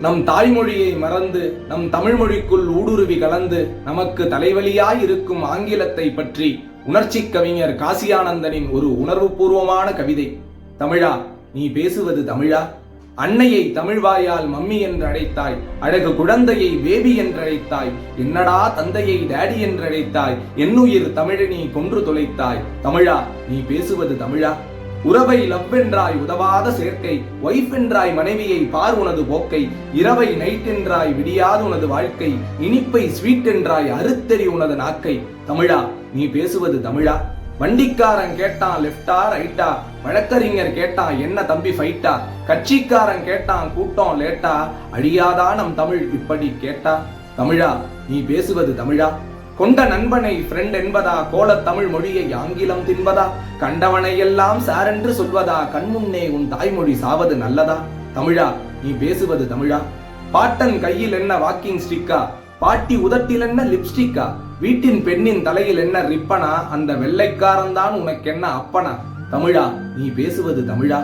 நம் தாய்மொழியை மறந்து நம் தமிழ் மொழிக்குள் ஊடுருவி கலந்து நமக்கு தலைவலியாய் இருக்கும் ஆங்கிலத்தை பற்றி உணர்ச்சி கவிஞர் காசியானந்தனின் ஒரு உணர்வுபூர்வமான கவிதை. தமிழா நீ பேசுவது தமிழா? அன்னையை தமிழ்வாயால் மம்மி என்று அழைத்தாய் அழகு குழந்தையை பேபி என்று அழைத்தாய் என்னடா தந்தையை டேடி என்று அழைத்தாய் என்னுயிர் தமிழை நீ கொன்று தொலைத்தாய். தமிழா நீ பேசுவது தமிழா? உறவை லவ் என்றாய் உதவாத சேர்க்கை ஒய்ஃப் என்றாய் மனைவியை பார் உனது போக்கை இரவை நைட் என்றாய் விடியாது உனது வாழ்க்கை இனிப்பை ஸ்வீட் என்றாய் அறுத்தெறி உனது நாக்கை. தமிழா நீ பேசுவது தமிழா? வண்டிக்காரன் கேட்டான் லெஃப்டா ரைட்டா வழக்கறிஞர் கேட்டான் என்ன தம்பி ஃபைட்டா கட்சிக்காரன் கேட்டான் கூட்டம் லேட்டா அழியாதா நம் தமிழ் இப்படி கேட்டா? தமிழா நீ பேசுவது தமிழா? கொண்ட நண்பனை ஃப்ரெண்ட் என்பதா? கோலத் தமிழ் மொழியை ஆங்கிலம் தின்பதா? கண்டவனை எல்லாம் சாரென்று சொல்வதா? கண்முன்னே உன் தாய்மொழி சாவது நல்லதா? தமிழா நீ பேசுவது தமிழா? பாட்டன் கையில் என்ன வாக்கிங் ஸ்டிக்கா பாட்டி உதட்டில் என்ன லிப்ஸ்டிக்கா வீட்டின் பெண்ணின் தலையில் என்ன ரிப்பனா? அந்த வெள்ளைக்காரன் தான் உனக்கென்ன அப்பனா? தமிழா நீ பேசுவது தமிழா?